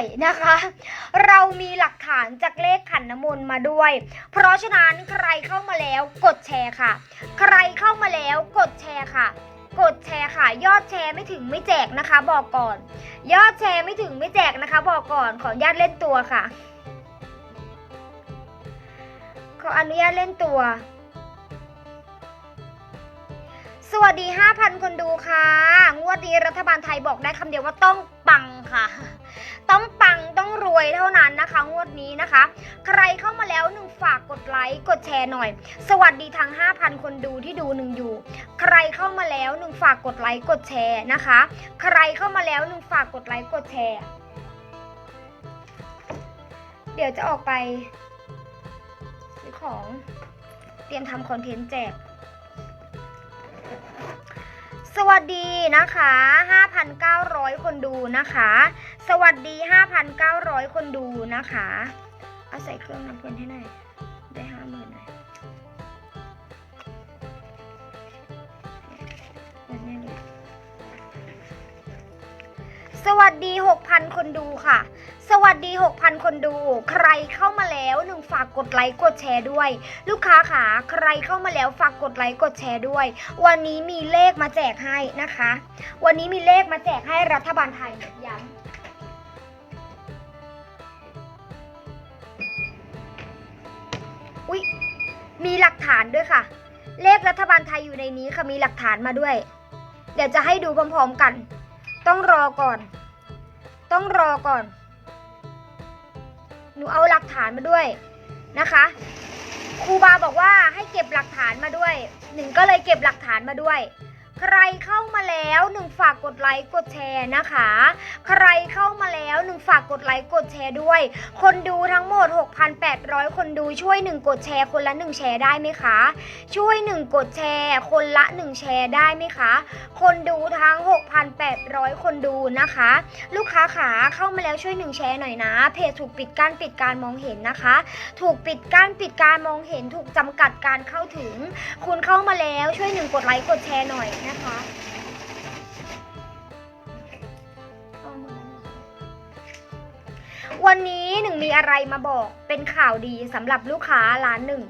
ด้วยนะคะ เรามีหลักฐานจากเลขขันน้ำมนต์มาด้วย เพราะฉะนั้นใครเข้ามาแล้วกดแชร์ค่ะ ใครเข้ามาแล้วกดแชร์ค่ะ กดแชร์ค่ะ ยอดแชร์ไม่ถึงไม่แจกนะคะ บอกก่อน ยอดแชร์ไม่ถึงไม่แจกนะคะ บอกก่อนขออนุญาตเล่นตัวค่ะ ขออนุญาตเล่นตัว สวัสดี 5,000 คนดูค่ะ งวดนี้รัฐบาลไทยบอกได้คำเดียวว่าต้องปังค่ะ ต้องปังต้องรวยเท่านั้นนะคะ งวดนี้นะคะ ใครเข้ามาแล้วหนึ่งฝากกดไลค์กดแชร์หน่อย สวัสดีทั้ง 5,000 คนดูที่ดูหนึ่งอยู่ ใครเข้ามาแล้วหนึ่งฝากกดไลค์กดแชร์นะคะ ใครเข้ามาแล้วหนึ่งฝากกดไลค์กดแชร์ เดี๋ยวจะออกไปซื้อของเตรียมทำคอนเทนต์แจก สวัสดีนะคะ 5,900 คนดูนะคะ สวัสดี 5,900 คนดูนะคะ เอาใส่เครื่องน้ำเพลินให้หน่อย สวัสดี 6,000 คนดูค่ะ สวัสดี 6,000 คนดู ใครเข้ามาแล้วหนึ่งฝากกดไลค์กดแชร์ด้วย ลูกค้าขาใครเข้ามาแล้วฝากกดไลค์กดแชร์ด้วย วันนี้มีเลขมาแจกให้นะคะ วันนี้มีเลขมาแจกให้รัฐบาลไทยย้ำอุ๊ยมีหลักฐานด้วยค่ะ เลขรัฐบาลไทยอยู่ในนี้ค่ะมีหลักฐานมาด้วย เดี๋ยวจะให้ดูพร้อมๆกัน ต้องรอก่อน ต้องรอก่อน หนูเอาหลักฐานมาด้วยนะคะครูบาบอกว่าให้เก็บหลักฐานมาด้วย หนึ่งก็เลยเก็บหลักฐานมาด้วย ใครเข้ามาแล้วหนึ่งฝากกดไลค์กดแชร์นะคะ ใครเข้ามาแล้วหนึ่งฝากกดไลค์กดแชร์ด้วย คนดูทั้งหมด 6,800 คนดูช่วยหนึ่งกดแชร์คนละหนึ่งแชร์ได้ไหมคะ ช่วยหนึ่งกดแชร์คนละหนึ่งแชร์ได้ไหมคะ คนดูทั้ง 6,800 คนดูนะคะ ลูกค้าขาเข้ามาแล้วช่วยหนึ่งแชร์หน่อยนะ เพจถูกปิดกั้นปิดการมองเห็นนะคะ ถูกปิดกั้นปิดการมองเห็นถูกจำกัดการเข้าถึง คุณเข้ามาแล้วช่วยหนึ่งกดไลค์กดแชร์หน่อยนะคะวันนี้หนึ่งมีอะไรมาบอกเป็นข่าวดีสำหรับลูกค้าร้านหนึ่ง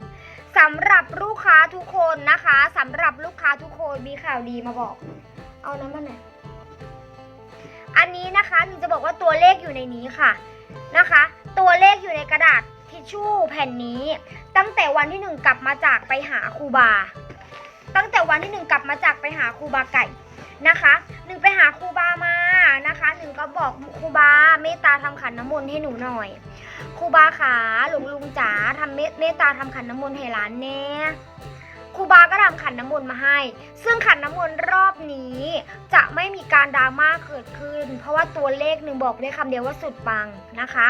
สำหรับลูกค้าทุกคนนะคะสำหรับลูกค้าทุกคนมีข่าวดีมาบอก เอาน้ำมันหน่อยอันนี้นะคะหนูจะบอกว่าตัวเลขอยู่ในนี้ค่ะนะคะ ตัวเลขอยู่ในกระดาษทิชชู่แผ่นนี้ ตั้งแต่วันที่หนึ่งกลับมาจากไปหาครูบา ตั้งแต่วันที่หนึ่งกลับมาจากไปหาครูบาไก่นะคะหนึ่งไปหาครูบามานะคะหนึ่งก็บอกครูบาเมตตาทำขันน้ำมนต์ให้หนูหน่อยครูบาขาหลวงลุงจ๋าทำเมตตาทำขันน้ำมนต์ให้หลานแน่ ครูบาก็ทำขันน้ำมนต์มาให้ ซึ่งขันน้ำมนต์รอบนี้ จะไม่มีการดราม่าเกิดขึ้น เพราะว่าตัวเลขหนึ่งบอกได้คำเดียวว่าสุดปังนะคะ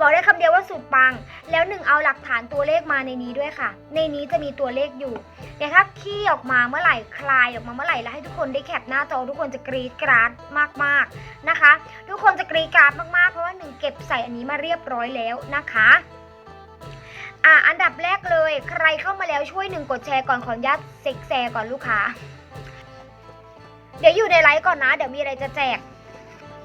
บอกได้คำเดียวว่าสุดปัง แล้วหนึ่งเอาหลักฐานตัวเลขมาในนี้ด้วยค่ะ ในนี้จะมีตัวเลขอยู่เดี๋ยวถ้าขี้ออกมาเมื่อไหร่คลายออกมาเมื่อไหร่แล้วให้ทุกคนได้แคปหน้าจอทุกคนจะกรีดกราดมากๆนะคะ ทุกคนจะกรีดกราดมากๆ เพราะว่าหนึ่งเก็บใส่อันนี้มาเรียบร้อยแล้วนะคะ อะอันดับแรกเลย ใครเข้ามาแล้วช่วยหนึ่งกดแชร์ก่อนขออนุญาตเซ็กแชร์ก่อนลูกค้า เดี๋ยวอยู่ในไลฟ์ก่อนนะ เดี๋ยวมีอะไรจะแจก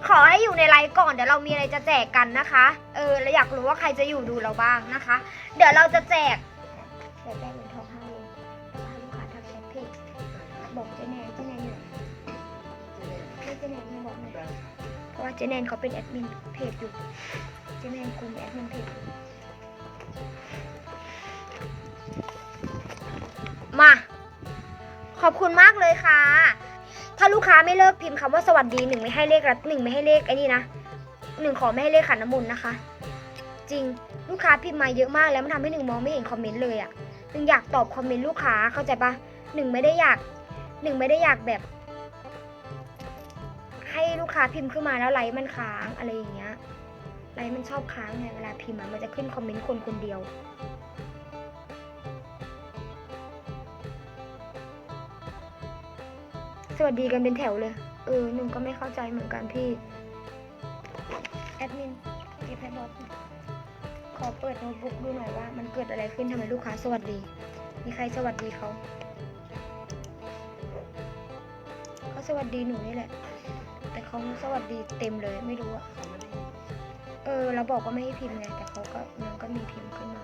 ขอให้อยู่ในไลฟ์ก่อนเดี๋ยวเรามีอะไรจะแจกกันนะคะ เออเราอยากรู้ว่าใครจะอยู่ดูเราบ้างนะคะ เดี๋ยวเราจะแจกเดี๋ยวแจกเหรียญทองห้าวงให้ลูกค้าทักแชทเพจบอกเจแนนเจแนนี่หนให้เจแนนมาบอกหน่อยเพราะว่าเจแนนเขาเป็นแอดมินเพจอยู่เจแนนคุมแอดมินเพจ อบคุณมากเลยค่ะ ถ้าลูกค้าไม่เลิกพิมพ์คำว่าสวัสดีหนึ่งไม่ให้เลขรัดหนึ่งไม่ให้เลขไอ้นี่นะหนึ่งขอไม่ให้เลขขันน้ำมนต์นะคะ จริงลูกค้าพิมพ์มาเยอะมากแล้วมันทำให้หนึ่งมองไม่เห็นคอมเมนต์เลยอะ่ะหนึ่งอยากตอบคอมเมนต์ลูกค้าเข้าใจปะหนึ่งไม่ได้อยากหนึ่งไม่ได้อยากแบบ ให้ลูกค้าพิมพ์ขึ้นมาแล้วไลค์มันค้างอะไรอย่างเงี้ยไลค์มันชอบค้างไงเวลาพิมพ์มันจะขึ้นคอมเมนต์คนคนเดียว สวัสดีกันเป็นแถวเลย เออหนึ่งก็ไม่เข้าใจเหมือนกันพี่ แอดมินเก็บให้บอสขอเปิดโน้ตบุ๊กดูหน่อยว่า มันเกิดอะไรขึ้นทำไมลูกค้าสวัสดี มีใครสวัสดีเขาเขาสวัสดีหนูนี่แหละ แต่เขาสวัสดีเต็มเลยไม่รู้อะเออเราบอกว่าไม่ให้พิมพ์ไงแต่เขาก็มันก็มีพิมพ์ขึ้นมา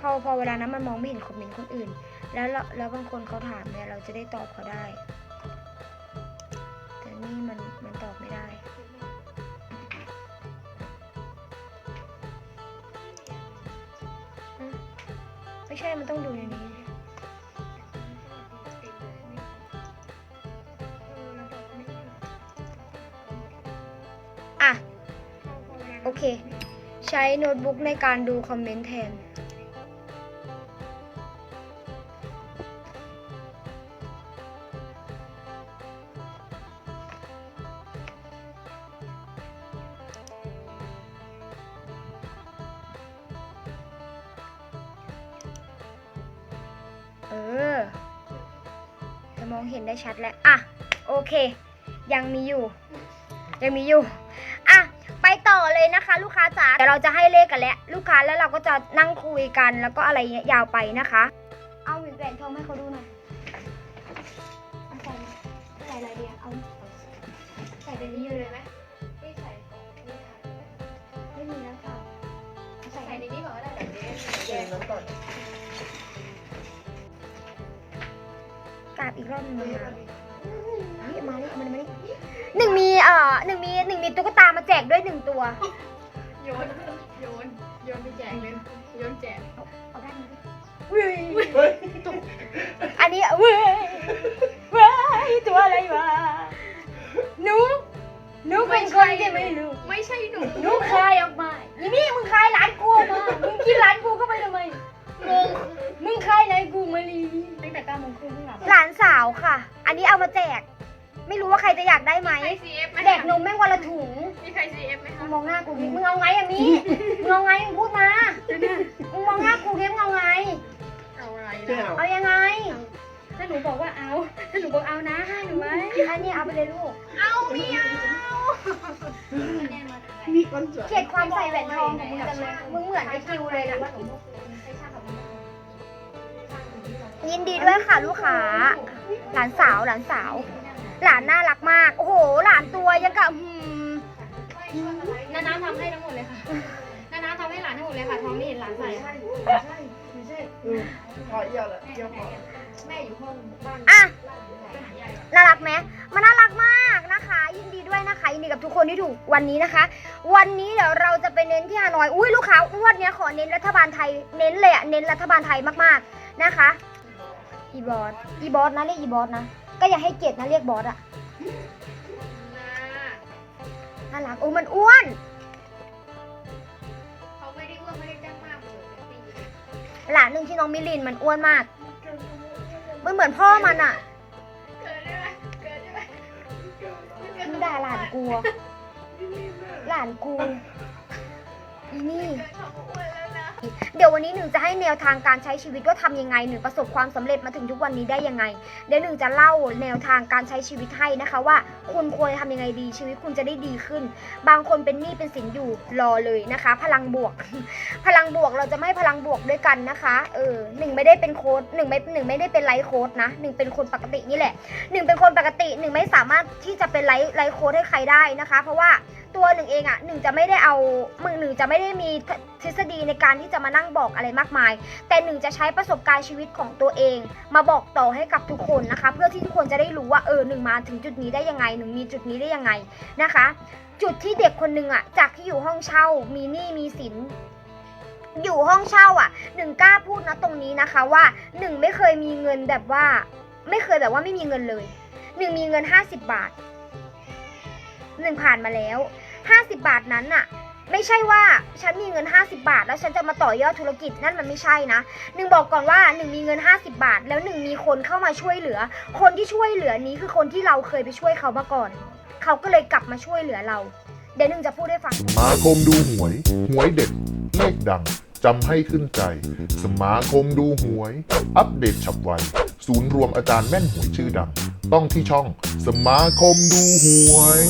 พอพอเวลานั้นมันมองไม่เห็นคอมเมนต์คนอื่น แล้วแล้วบางคนเขาถามเนี่ยเราจะได้ตอบเขาได้ แต่นี่มันมันตอบไม่ได้ ไม่ใช่มันต้องดูในนี้อะโอเค ใช้โน้ตบุ๊กในการดูคอมเมนต์แทน โอเค ยังมีอยู่ ยังมีอยู่ อะ ไปต่อเลยนะคะ ลูกค้าจ๋าเดี๋ยวเราจะให้เลขกันแล้วลูกค้าแล้วเราก็จะนั่งคุยกันแล้วก็อะไรยยาวไปนะคะ เอาหวีแหวนทองให้เขาดูหน่อยเอาใส่ใส่อะไรดีอะเอาใส่ในนี้เลยไหมไม่ใส่ของนี่ค่ะไม่มีแล้วค่ะใส่ในนี้ก่อนก็ได้เดี๋ยวเจ๊เย็นน้ำก่อนกราบอีกรอบหนึงค่ะ มานี่เอามันมานี่หนึ่งมีเอ่อหนึ่งมีหนึ่งมีตุ๊กตามาแจกด้วยหนึ่งตัว โยน โยน โยนไปแจกเลย โยนแจกเอาด้านนี้ดิเว้ยอันนี้เว้ยเว้ยตัวอะไรวะหนูหนูเป็นคนที่ไม่รู้ ไม่ใช่หนูหนูคา ได้ไหม ใคร CF ไหมแดกนมแม่งวันละถุงมีใคร CF ไหมมึคะงมองหน้ากูดิมึงเอาไงอะมีมึงเอาไงมึงพูดมามึงมองหน้ากูดิมึงเอาไง เอาอะไรไม่ล่ะเอาเอายังไงถ้าหนูบอกว่าเอาถ้าหนูบอกเอานะให้หนูไหมอันนี้เอาไปเลยลูก เอาไม่เอามีก้อนสวยเกลียดความใส่แหวนทองของมึงจังเลย มึงเหมือนไอ้คิวเลยนะยินดีด้วยค่ะลูกค้า หลานสาวหลานสาว หลานน่ารักมาก โอ้โห หลานตัวยังกับหืมน้าน้ำทำให้ทั้งหมดเลยค่ะน้าน้ำทำให้หลานทั้งหมดเลยค่ะท้องไม่เห็นหลานใส่ค่ะอืมพอเยี่ยวแล้วเยี่ยวพอแม่อยู่ห้องบ้านอะน่ารักไหมมันน่ารักมากนะคะ ยินดีด้วยนะคะยินดีกับทุกคนที่ถูกวันนี้นะคะ วันนี้เดี๋ยวเราจะไปเน้นที่ฮานอย อุ้ยลูกค้างวดเนี้ยขอเน้นรัฐบาลไทย เน้นเลยอะเน้นรัฐบาลไทยมากๆนะคะ อีบอส อีบอสนะเรียกอีบอสนะ ก็อย่าให้เกียรตินะเรียกบอสอะนะน่ารักโอ้มันอ้วน เขาไม่ได้อ้วนไม่ได้จ้างมากเลยหลานหนึ่งที่น้องมิลินมันอ้วนมาก มันเหมือนพ่อมันอะเกิดได้ไหมเกิดได้ไหมมึงด่าหลานกูอะหลานกูอีนี่ เกิดเขาอ้วนแล้วนะ เดี๋ยววันนี้หนึ่งจะให้แนวทางการใช้ชีวิตว่าทำยังไงหนึ่งประสบความสำเร็จมาถึงทุกวันนี้ได้ยังไง เดี๋ยวหนึ่งจะเล่าแนวทางการใช้ชีวิตให้นะคะว่า คุณควรทำยังไงดีชีวิตคุณจะได้ดีขึ้น บางคนเป็นหนี้เป็นสินอยู่รอเลยนะคะ พลังบวก พลังบวกเราจะไม่พลังบวกด้วยกันนะคะ เออหนึ่งไม่ได้เป็นโค้ดหนึ่งไม่หนึ่งไม่ได้เป็นไลฟ์โค้ดนะหนึ่งเป็นคนปกตินี่แหละหนึ่งเป็นคนปกติหนึ่งไม่สามารถที่จะเป็นไลฟ์ไลฟ์โค้ดให้ใครได้นะคะ เพราะว่า ตัวหนึ่งเองอะ่ะหนึ่งจะไม่ได้เอามึงหนึ่งจะไม่ได้มีทฤษฎีในการที่จะมานั่งบอกอะไรมากมาย แต่หนึ่งจะใช้ประสบการณ์ชีวิตของตัวเอง มาบอกต่อให้กับทุกคนนะคะ เพื่อที่ทุกคนจะได้รู้ว่าเออหนึ่งมาถึงจุดนี้ได้ยังไงหนึ่งมีจุดนี้ได้ยังไงนะคะ จุดที่เด็กคนหนึ่งอะ่ะจากที่อยู่ห้องเช่ามีหนี้มีสินอยู่ห้องเช่าอะหนึ่งกล้าพูดนะตรงนี้นะคะว่าหนึ่งไม่เคยมีเงินแบบว่า ไม่เคยแบบว่าไม่มีเงินเลยหนึ่งมีเงิน50บาทหนึ่งผ่านมาแล้ว 50 บาทนั้นน่ะไม่ใช่ว่าฉันมีเงิน 50 บาท แล้วฉันจะมาต่อยอดธุรกิจนั่นมันไม่ใช่นะหนึ่งบอกก่อนว่าหนึ่งมีเงิน 50 บาท แล้วหนึ่งมีคนเข้ามาช่วยเหลือ คนที่ช่วยเหลือนี้คือคนที่เราเคยไปช่วยเขามาก่อน เขาก็เลยกลับมาช่วยเหลือเรา เดี๋ยวหนึ่งจะพูดให้ฟัง สมาคมดูหวย หวยเด็ดเลขดังจำให้ขึ้นใจ สมาคมดูหวย อัปเดตฉับไวศูนย์รวมอาจารย์แม่นหวยชื่อดัง ต้องที่ช่อง สมาคมดูหวย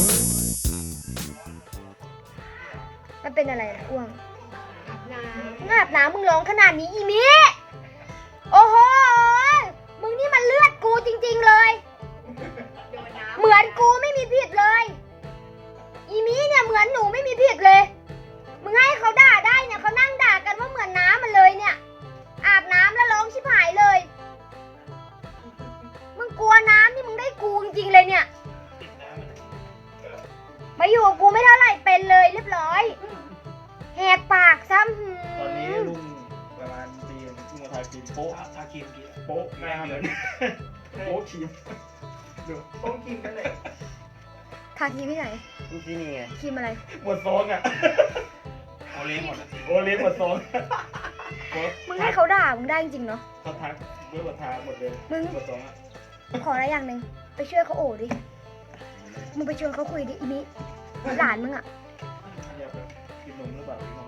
อยู่กับกูไม่เท่าไหร่เป็นเลยเรียบร้อยแหกปากซ้ำหืตอนนี้มลุงประมาณปีนลุงมาทาครีมโป๊ะทาครีมกี่โป๊ะหน้าเลยโป๊ะครีมดูต้องกินกันเลยทาครีมที่ไหนดูที่นี่ไงครีมอะไร หมดซองอะโอเลี้ยงหมดอะโอเลี้ยงหมดซองโป๊ะมึงให้เขาด่ามึงได้จริงๆเนาะเขาทักด้วยหมดทาหมดเลยมึงหมดซองอะขออะไรอย่างหนึ่งไปช่วยเขาโอบดิ มึงไปชวนเขาคุยดิอีมิ หลานมึงอะอยากแบบกินนมหรือเปล่ากินนมำ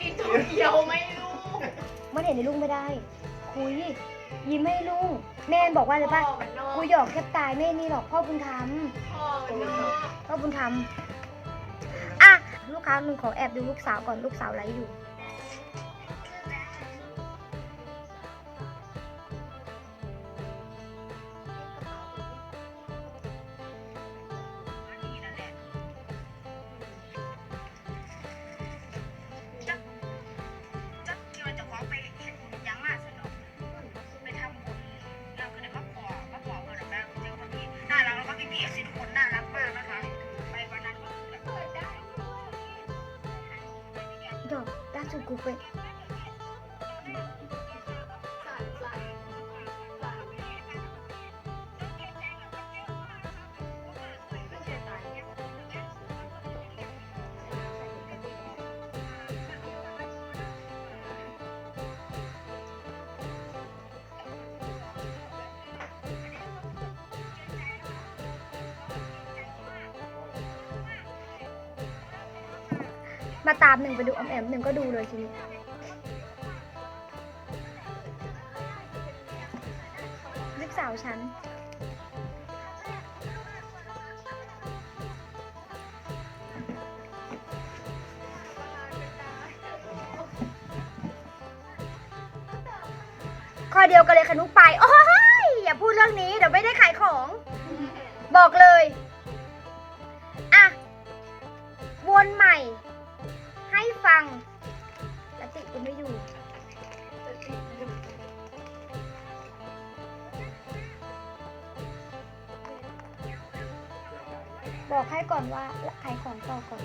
กินตัวเดียวไม่รู้มันเห็นในลุงไม่ได้ คุย ยิ้มให้ลุงแม่บอกว่าอะไรป่ะพ่อมันนอกกูหยอกแทบตายแม่นี่หรอกพ่อบุญธรรมพ่อมันนอกพ่อบุญธรรมอะลูกค้ามึงขอแอบดูลูกสาวก่อนลูกสาวไลฟ์อยู่ มาตามหนึ่งไปดูออมแอมหนึ่งก็ดูเลยทีนี้ลูกสาวฉันข้อเดียวกันเลยค่ะนุกไป โอ้ยอย่าพูดเรื่องนี้ เดี๋ยวไม่ได้ขายของ บอกเลย อะ วนใหม่ ให้ฟังและติกูไม่อยู่บอกให้ก่อนว่าขายของต่อก่อน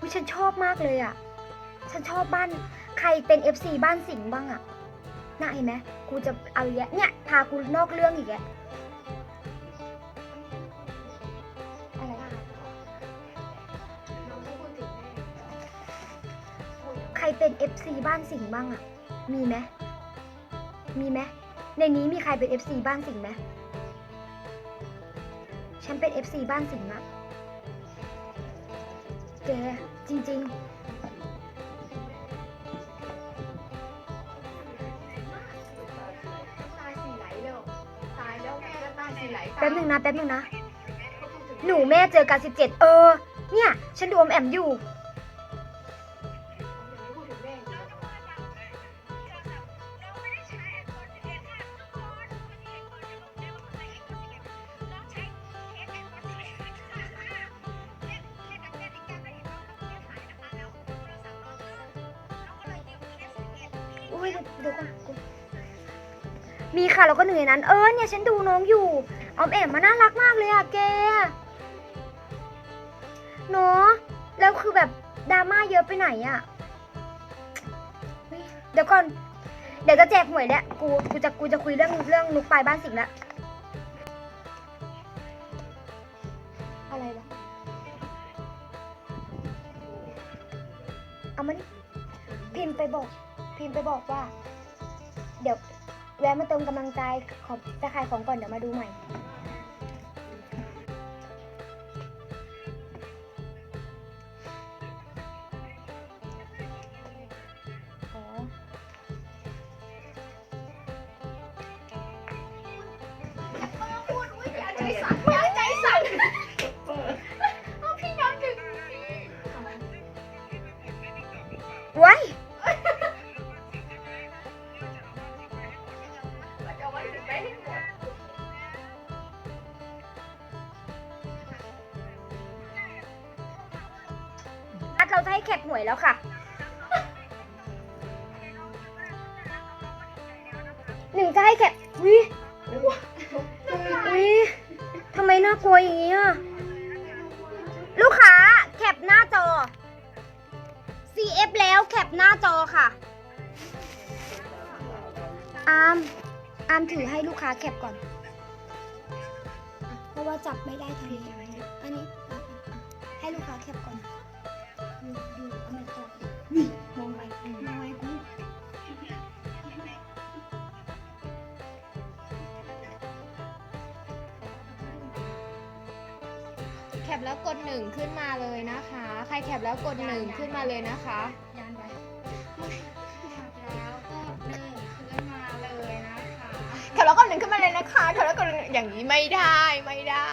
วิฉันชอบมากเลยอะ ฉันชอบบ้าน ใครเป็น FC บ้านสิงห์บ้างอะ น่าเห็นไหมกูจะเอาแล้วเนี่ย พากูนอกเรื่องอีกแล้วอะ เป็น FC บ้านสิงห์บ้างอะมีไหมมีไหมในนี้มีใครเป็น FC บ้านสิงห์ไหมฉันเป็น FC บ้านสิงห์อะแกจริงตายสีไหลแล้วตายแล้วแม่ก็ตายสีไหลๆแป๊บนึงนะแป๊บนึงนะ หนูแม่เจอกัน17เออ เนี่ย ฉันดูอมแอมอยู่ อุ้ยเดี๋ยวก่อนมีค่ะแล้วก็หนึ่งในนั้น เออเนี่ยฉันดูน้องอยู่ออมแอมมาน่ารักมากเลยอะแกเนาะแล้วคือแบบดราม่าเยอะไปไหนอะเดี๋ยวก่อน เดี๋ยวจะแจกหวยแล้วกูกูจะกูจะคุยเรื่องเรื่องนุกปลายบ้านสิงแล้ว บอกว่า เดี๋ยวแวะมาเติมกำลังใจขอไปขายของก่อนเดี๋ยวมาดูใหม่อ๋ วยแล้วค่ะหนึ่งจะให้แคปวิวิทำไมน่ากลัวอย่างนี้อะลูกค้าแคปหน้าจอ CF แล้วแคปหน้าจอค่ะ อาม อามถือให้ลูกค้าแคปก่อน เพราะว่าจับไม่ได้ทีอันนี้ ให้ลูกค้าแคปก่อน 1 ขึ้นมาเลยนะคะ ใครแคปแล้วกด 1 ขึ้นมาเลยนะคะยันไว้แล้วก็หนึ่ขึ้นมาเลยนะคะแคปแล้วกดหนึ่งขึ้นมาเลยนะคะแคปแล้วกดอย่างนี้ไม่ได้ไม่ได้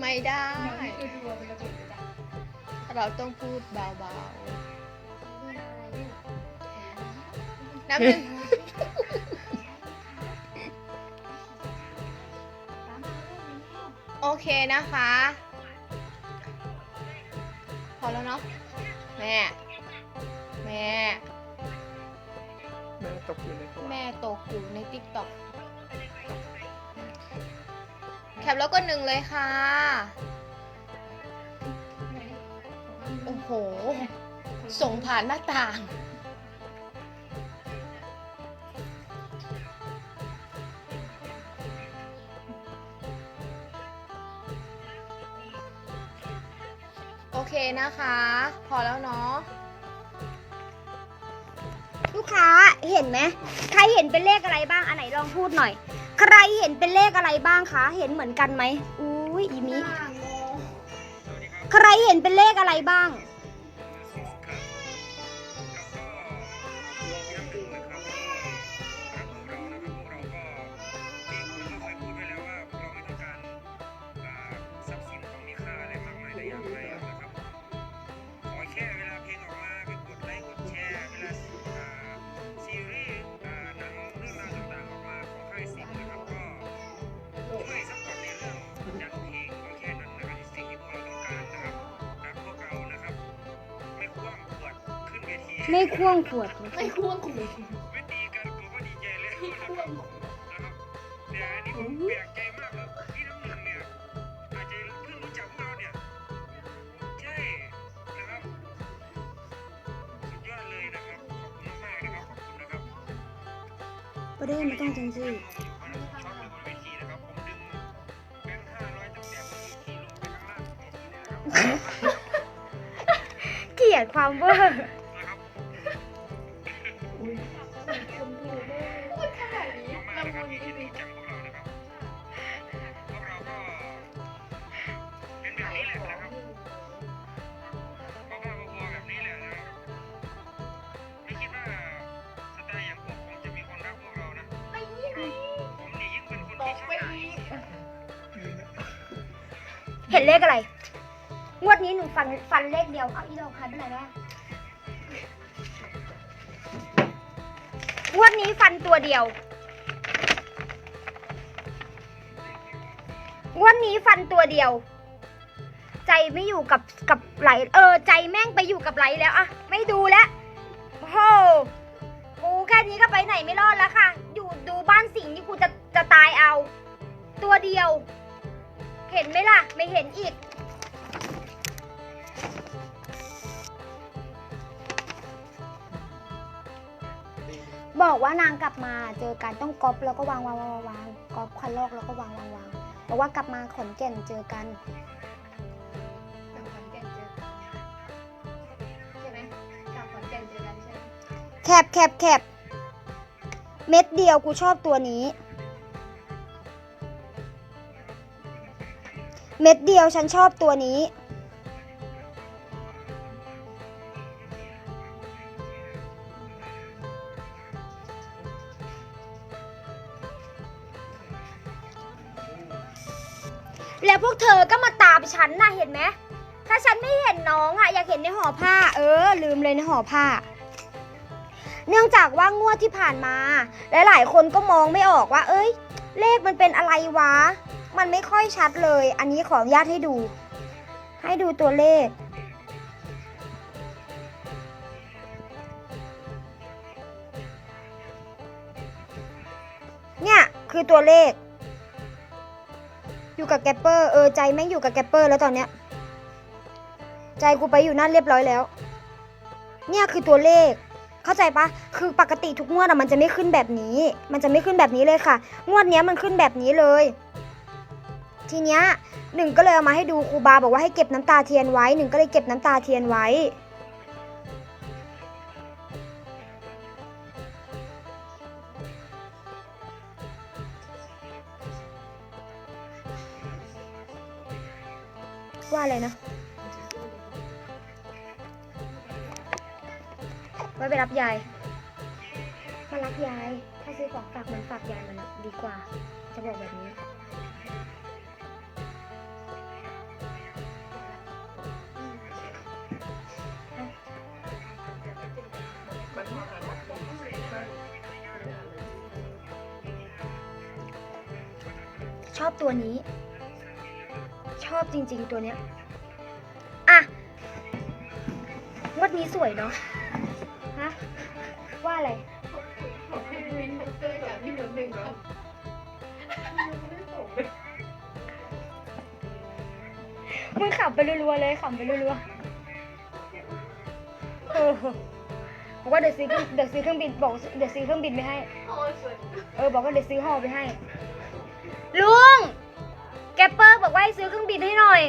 ไม่ได้เรเราต้องพูดเบาๆ นับหนึ่ง โอเคนะคะ พอแล้วเนาะแม่ แม่ แม่ตกอยู่ในตัวแม่ตกอยู่ในติ๊กต็อกแคปแล้วก็หนึ่งเลยค่ะ โอ้โห ส่งผ่านหน้าต่าง เคนะคะ พอแล้วเนาะลูกค้าเห็นไหมใครเห็นเป็นเลขอะไรบ้างอันไหนลองพูดหน่อย ใครเห็นเป็นเลขอะไรบ้างคะ เห็นเหมือนกันไหมอุ้ยอีมิใครเห็นเป็นเลขอะไรบ้าง ไม่ควงขวดไม่ควงคุยไม่ตีกันผมก็ดีใจเลยนะครับนะครับเดี๋ยวอันนี้ผมแปลกใจมากเลยพี่น้ำหนึ่งเนี่ยอาจจะเพิ่งรู้จักพวกเราเนี่ยใช่นะครับสุดยอดเลยนะครับขอบคุณมากนะครับขอบคุณนะครับประเด็นไม่ต้องจังสิงจีเวทีเลยนะครับเกลียดความเวอร์ มากๆละนะคมุรับนที่ดริดีจังพวกเรานะครับพวกเราก็เป็นแบบนี้แหละนะครับก็บ้าๆบอๆแบบนี้แหละนะครับไม่คิดว่าสไตล์อย่างพวกผมจะมีคนรักพวกเรานะผมนี่ยิ่งเป็นคนที่ชอบด่าเห็นเลขอะไร งวดนี้หนูฟันฟันเลขเดียวเอาอีดอกพันไปไหนแล้วงวดนี้ฟันตัวเดียว งวดนี้ฟันตัวเดียว ใจไม่อยู่กับกับไหล เออ ใจแม่งไปอยู่กับไหลแล้วอะไม่ดูแล้วโอ้โหกูแค่นี้ก็ไปไหนไม่รอดแล้วค่ะ อยู่ดูบ้านสิงห์นี่กูจะจะตายเอา ตัวเดียว เห็นไหมล่ะ ไม่เห็นอีกบอกว่านางกลับมาเจอกันต้องก๊อปแล้วก็วางวางวางวางวางก๊อปคันลอกแล้วก็วางวางวาง บอกว่ากลับมาขอนแก่นเจอกันกลับขอนแก่นเจอกันใช่ไหมกลับขอนแก่นเจอกันใช่ไหมแคบแคบแคบเม็ดเดียวกูชอบตัวนี้ เม็ดเดียวฉันชอบตัวนี้ พวกเธอก็มาตามฉันนะเห็นไหมถ้าฉันไม่เห็นน้องอะอยากเห็นในห่อผ้า เออ ลืมเลยในห่อผ้า เนื่องจากว่างวดที่ผ่านมา หลายๆ คนก็มองไม่ออกว่า เอ้ย เลขมันเป็นอะไรวะ มันไม่ค่อยชัดเลย อันนี้ขออนุญาตให้ดู ให้ดูตัวเลขเนี่ย คือตัวเลข อยู่กับแกปเปอร์เออใจแม่งอยู่กับแกปเปอร์แล้วตอนเนี้ย ใจกูไปอยู่นั่นเรียบร้อยแล้ว เนี่ยคือตัวเลข เข้าใจปะคือปกติทุกงวดอะมันจะไม่ขึ้นแบบนี้ มันจะไม่ขึ้นแบบนี้เลยค่ะ งวดเนี้ยมันขึ้นแบบนี้เลย ทีเนี้ยหนึ่งก็เลยเอามาให้ดูครูบาบอกว่าให้เก็บน้ำตาเทียนไว้หนึ่งก็เลยเก็บน้ำตาเทียนไว้ ว่าอะไรนะไว้ไปรับยาย มารับยาย ถ้าซื้อของฝากมันฝากยายมันดีกว่า จะบอกแบบนี้ชอบตัวนี้ อบจริง ๆ ตัวเนี้ย อะงวดนี้สวยเนาะ ฮะ ว่าอะไรมึงขับไปรัวๆเลยขับไปรัวๆเออบอกว่าเดี๋ยวซื้อเครื่องเดี๋ยวซื้อเครื่องบินบอกเดี๋ยวซื้อเครื่องบินไปให้เออบอกว่าเดี๋ยวซื้อห่อไปให้ ลุง แกปเปอร์บอกว่าให้ซื้อเครื่องบินให้หน่อย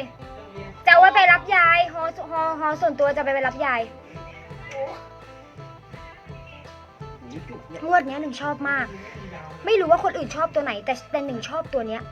จะเอาไว้ไปรับยายฮอฮอฮอส่วนตัวจะไปไปรับยาย งวดเนี้ยหนึ่งชอบมาก ไม่รู้ว่าคนอื่นชอบตัวไหน แต่แต่หนึ่งชอบตัวเนี้ย